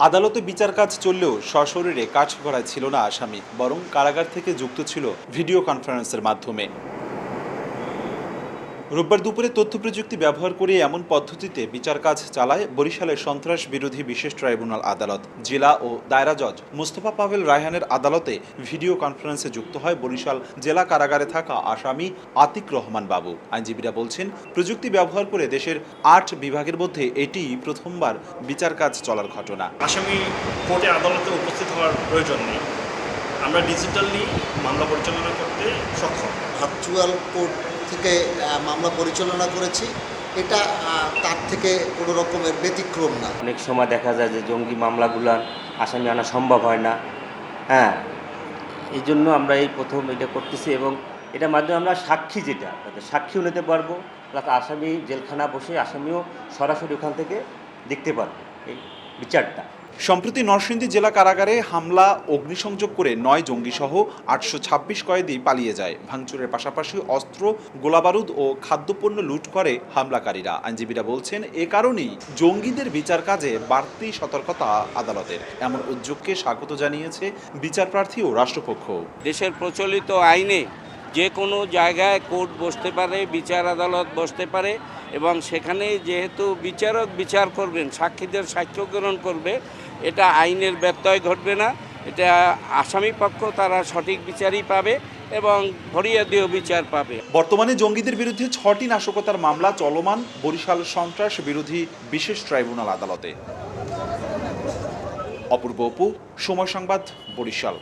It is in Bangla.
আদালতে বিচার কাজ চললেও সশরীরে কাজ করা ছিল না আসামি, বরং কারাগার থেকে যুক্ত ছিল ভিডিও কনফারেন্সের মাধ্যমে। রোববার দুপুরে তথ্য প্রযুক্তি ব্যবহার করে এমন পদ্ধতিতে বিচার কাজ চালায় বরিশালের সন্ত্রাস বিরোধী বিশেষ ট্রাইব্যুনাল আদালত। জেলা ও দায়রা জজ মোস্তফা পাভেল রায়হানের আদালতে ভিডিও কনফারেন্সে যুক্ত হয় বরিশাল জেলা কারাগারে থাকা আসামি আতিক রহমান বাবু। আইনজীবীরা বলছেন প্রযুক্তি ব্যবহার করে দেশের আট বিভাগের মধ্যে এটিই প্রথমবার বিচার কাজ চলার ঘটনা। আসামি কোর্টে আদালতে উপস্থিত হওয়ার প্রয়োজন নেই। আমরা ডিজিটালি মামলা পরিচালনা করতে সক্ষম। ভার্চুয়াল কোর্ট থেকে মামলা পরিচালনা করেছি। এটা তার থেকে কোনো রকমের ব্যতিক্রম না। অনেক সময় দেখা যায় যে জঙ্গি মামলাগুলার আসামি আনা সম্ভব হয় না। হ্যাঁ এই জন্য আমরা এই প্রথম এটা করতেছি এবং এটার মাধ্যমে আমরা সাক্ষী যেটা সাক্ষীও নিতে পারব, প্লাস আসামি জেলখানা বসে আসামিও সরাসরি ওখান থেকে দেখতে পারব এই বিচারটা। সম্প্রতি নরসিংদী জেলা কারাগারে হামলা, অগ্নিসংযোগ করে নয় জঙ্গিসহ আটশো ছাব্বিশ কয়েদি পালিয়ে যায়। ভাঙচুরের পাশাপাশি অস্ত্র, গোলাবারুদ ও খাদ্যপণ্য লুট করে হামলাকারীরা। আইনজীবীরা বলছেন, এ কারণেই জঙ্গিদের বিচার কাজে বাড়তি সতর্কতা আদালতের। এমন উদ্যোগকে স্বাগত জানিয়েছে বিচার প্রার্থী ও রাষ্ট্রপক্ষ। দেশের প্রচলিত আইনে যে কোনো জায়গায় কোর্ট বসতে পারে, বিচার আদালত বসতে পারে এবং সেখানে যেহেতু বিচারক বিচার করবেন, সাক্ষীদের সাক্ষ্য গ্রহণ করবে, এটা আইনের ব্যত্যয় ঘটবে না। এটা আসামি পক্ষ, তারা সঠিক বিচারই পাবে এবং ফরিয়াদিও বিচার পাবে। বর্তমানে জঙ্গিদের বিরুদ্ধে ছটি নাশকতার মামলা চলমান। বরিশাল সন্ত্রাস বিরোধী বিশেষ ট্রাইব্যুনাল আদালতে। অপূর্ব অপু, সময় সংবাদ, বরিশাল।